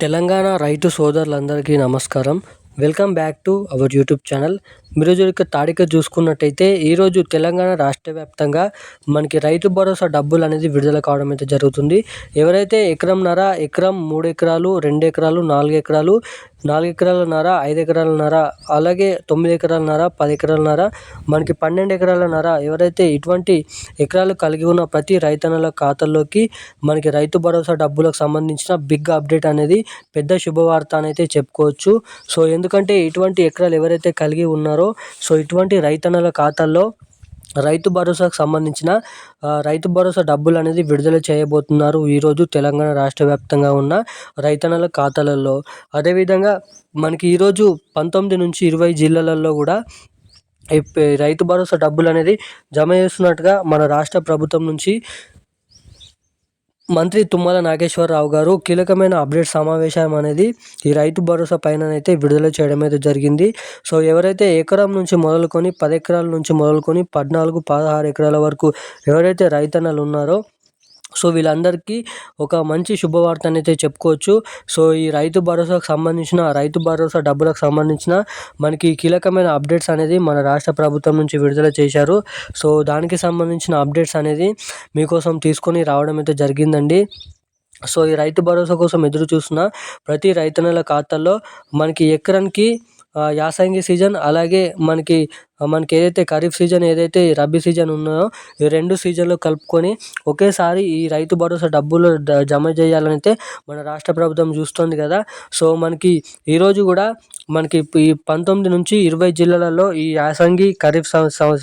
తెలంగాణ రైతు సోదరులందరికీ నమస్కారం. Welcome back to our YouTube channel. మీరు యొక్క తాడిక చూసుకున్నట్టయితే ఈరోజు తెలంగాణ రాష్ట్ర వ్యాప్తంగా మనకి రైతు భరోసా డబ్బులు అనేది విడుదల కావడం అయితే జరుగుతుంది. ఎవరైతే ఎకరంన్నర ఎకరం మూడు ఎకరాలు రెండు ఎకరాలు నాలుగు ఎకరాలు నాలుగు ఎకరాలన్నర ఐదు ఎకరాలన్నర అలాగే తొమ్మిది ఎకరాలన్నర పది ఎకరాలన్నర మనకి పన్నెండు ఎకరాలన్నర ఎవరైతే ఇటువంటి ఎకరాలు కలిగి ఉన్న ప్రతి రైతన్నల ఖాతాల్లోకి మనకి రైతు భరోసా డబ్బులకు సంబంధించిన బిగ్ అప్డేట్ అనేది పెద్ద శుభవార్త అని అయితే చెప్పుకోవచ్చు. సో ఎందుకంటే ఇటువంటి ఎకరాలు ఎవరైతే కలిగి ఉన్నారో సో ఇటువంటి రైతన్నల ఖాతాల్లో రైతు భరోసాకు సంబంధించిన రైతు భరోసా డబ్బులు అనేది విడుదల చేయబోతున్నారు ఈరోజు తెలంగాణ రాష్ట్ర వ్యాప్తంగా ఉన్న రైతన్నల ఖాతాలలో. అదేవిధంగా మనకి ఈరోజు పంతొమ్మిది నుంచి ఇరవై జిల్లాలలో కూడా రైతు భరోసా డబ్బులు అనేది జమ చేస్తున్నట్టుగా మన రాష్ట్ర ప్రభుత్వం నుంచి మంత్రి తుమ్మల నాగేశ్వరరావు గారు కీలకమైన అప్డేట్ సమావేశం అనేది ఈ రైతు భరోసా పైన అయితే విడుదల చేయడం అయితే జరిగింది. సో ఎవరైతే ఎకరం నుంచి మొదలుకొని పది ఎకరాల నుంచి మొదలుకొని పద్నాలుగు పదహారు ఎకరాల వరకు ఎవరైతే రైతన్నలు ఉన్నారో సో వీళ్ళందరికీ ఒక మంచి శుభవార్త అయితే చెప్పుకోవచ్చు. సో ఈ రైతు భరోసాకు సంబంధించిన రైతు భరోసా డబ్బులకు సంబంధించిన మనకి కీలకమైన అప్డేట్స్ అనేది మన రాష్ట్ర ప్రభుత్వం నుంచి విడుదల చేశారు. సో దానికి సంబంధించిన అప్డేట్స్ అనేది మీకోసం తీసుకొని రావడం అయితే జరిగిందండి. సో ఈ రైతు భరోసా కోసం ఎదురు చూస్తున్న ప్రతి రైతన్నల ఖాతాల్లో మనకి ఎకరానికి యాసంగి సీజన్ అలాగే మనకి మనకి ఏదైతే ఖరీఫ్ సీజన్ ఏదైతే రబీ సీజన్ ఉన్నాయో ఈ రెండు సీజన్లు కలుపుకొని ఒకేసారి ఈ రైతు భరోసా డబ్బులు జమ చేయాలని అయితే మన రాష్ట్ర ప్రభుత్వం చూస్తుంది కదా. సో మనకి ఈరోజు కూడా మనకి ఈ పంతొమ్మిది నుంచి ఇరవై జిల్లాలలో ఈ యాసంగి ఖరీఫ్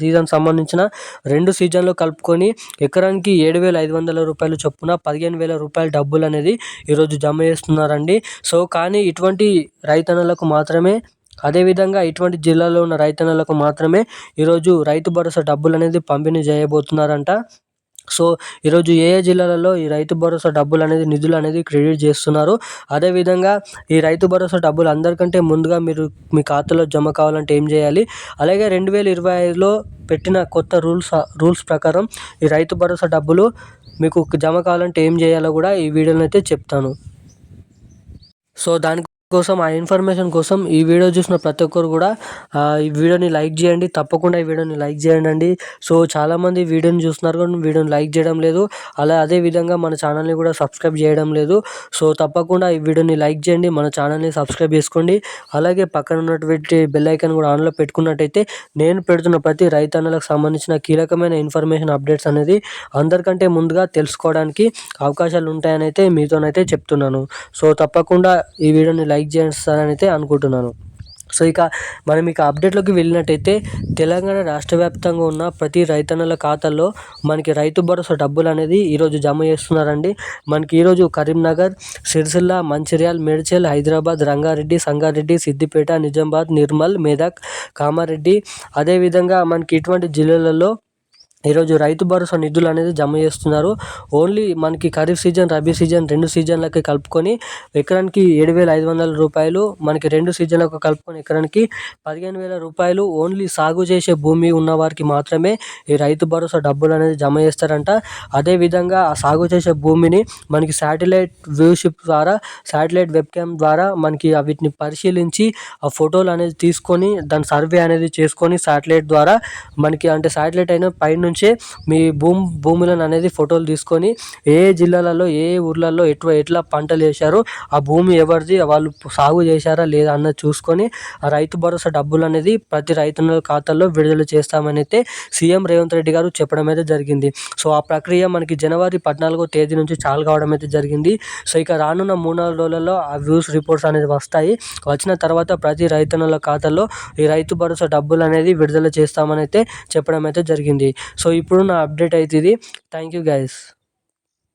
సీజన్ సంబంధించిన రెండు సీజన్లు కలుపుకొని ఎకరానికి ఏడు వేల ఐదు వందల రూపాయలు చొప్పున పదిహేను వేల రూపాయల డబ్బులు అనేది ఈరోజు జమ చేస్తున్నారండి. సో కానీ ఇటువంటి రైతన్నలకు మాత్రమే అదేవిధంగా ఇటువంటి జిల్లాలో ఉన్న రైతన్నలకు మాత్రమే ఈరోజు రైతు భరోసా డబ్బులు అనేది పంపిణీ చేయబోతున్నారంట. సో ఈరోజు ఏ ఏ జిల్లాలలో ఈ రైతు భరోసా డబ్బులు అనేది నిధులు అనేది క్రెడిట్ చేస్తున్నారు? అదేవిధంగా ఈ రైతు భరోసా డబ్బులు అందరికంటే ముందుగా మీరు మీ ఖాతాలో జమ కావాలంటే ఏం చేయాలి? అలాగే రెండు వేల ఇరవై ఐదులో పెట్టిన కొత్త రూల్స్ రూల్స్ ప్రకారం ఈ రైతు భరోసా డబ్బులు మీకు జమ కావాలంటే ఏం చేయాలో కూడా ఈ వీడియోలో అయితే చెప్తాను. సో దానికి కోసం ఆ ఇన్ఫర్మేషన్ కోసం ఈ వీడియో చూసిన ప్రతి ఒక్కరు కూడా ఈ వీడియోని లైక్ చేయండి. తప్పకుండా ఈ వీడియోని లైక్ చేయండి సో చాలామంది వీడియోని చూస్తున్నారు కానీ వీడియోని లైక్ చేయడం లేదు. అలా అదే విధంగా మన ఛానల్ని కూడా సబ్స్క్రైబ్ చేయడం లేదు. సో తప్పకుండా ఈ వీడియోని లైక్ చేయండి. మన ఛానల్ని సబ్స్క్రైబ్ చేసుకోండి. అలాగే పక్కన ఉన్నటువంటి బెల్ ఐకాన్ కూడా ఆన్లో పెట్టుకున్నట్టయితే నేను పెడుతున్న ప్రతి రైతన్నలకు సంబంధించిన కీలకమైన ఇన్ఫర్మేషన్ అప్డేట్స్ అనేది అందరికంటే ముందుగా తెలుసుకోవడానికి అవకాశాలు ఉంటాయని అయితే మీతోనైతే చెప్తున్నాను. సో తప్పకుండా ఈ వీడియోని లైక్ లైక్ చేస్తారని అయితే అనుకుంటున్నాను. సో ఇక మనం ఇక అప్డేట్లోకి వెళ్ళినట్టయితే తెలంగాణ రాష్ట్ర వ్యాప్తంగా ఉన్న ప్రతి రైతన్నల ఖాతాల్లో మనకి రైతు భరోసా డబ్బులు అనేది ఈరోజు జమ చేస్తున్నారండి. మనకి ఈరోజు కరీంనగర్ సిరిసిల్ల మంచిర్యాల మేడ్చల్ హైదరాబాద్ రంగారెడ్డి సంగారెడ్డి సిద్దిపేట నిజామాబాద్ నిర్మల్ మెదక్ కామారెడ్డి. అదేవిధంగా మనకి ఇటువంటి జిల్లాలలో ఈరోజు రైతు భరోసా నిధులు అనేది జమ చేస్తున్నారు. ఓన్లీ మనకి ఖరీఫ్ సీజన్ రబీ సీజన్ రెండు సీజన్లకి కలుపుకొని ఎకరానికి ఏడు వేల ఐదు వందల రూపాయలు మనకి రెండు సీజన్లకు కలుపుకొని ఎకరానికి పదిహేను వేల రూపాయలు ఓన్లీ సాగు చేసే భూమి ఉన్న వారికి మాత్రమే ఈ రైతు భరోసా డబ్బులు అనేది జమ చేస్తారంట. అదేవిధంగా ఆ సాగు చేసే భూమిని మనకి శాటిలైట్ వ్యూషిప్ ద్వారా శాటిలైట్ వెబ్ క్యామ్ ద్వారా మనకి వీటిని పరిశీలించి ఆ ఫోటోలు అనేది తీసుకొని దాని సర్వే అనేది చేసుకొని శాటిలైట్ ద్వారా మనకి అంటే శాటిలైట్ అయిన పైన నుంచే మీ భూమి భూములను అనేది ఫోటోలు తీసుకొని ఏ జిల్లాలలో ఏ ఊర్లలో ఎటు ఎట్లా పంటలు వేశారో ఆ భూమి ఎవరిది వాళ్ళు సాగు చేశారా లేదా అన్నది చూసుకొని ఆ రైతు భరోసా డబ్బులు అనేది ప్రతి రైతుల ఖాతాల్లో విడుదల చేస్తామని అయితే సీఎం రేవంత్ రెడ్డి గారు చెప్పడం అయితే జరిగింది. సో ఆ ప్రక్రియ మనకి జనవరి పద్నాలుగో తేదీ నుంచి చాలు కావడం అయితే జరిగింది. సో ఇక రానున్న మూడు నాలుగు రోజులలో ఆ వ్యూస్ రిపోర్ట్స్ అనేది వస్తాయి. వచ్చిన తర్వాత ప్రతి రైతన్నుల ఖాతాల్లో ఈ రైతు భరోసా డబ్బులు అనేది విడుదల చేస్తామని అయితే చెప్పడం అయితే జరిగింది. సో ఇప్పుడు నా అప్డేట్ అవుతుంది. Thank you guys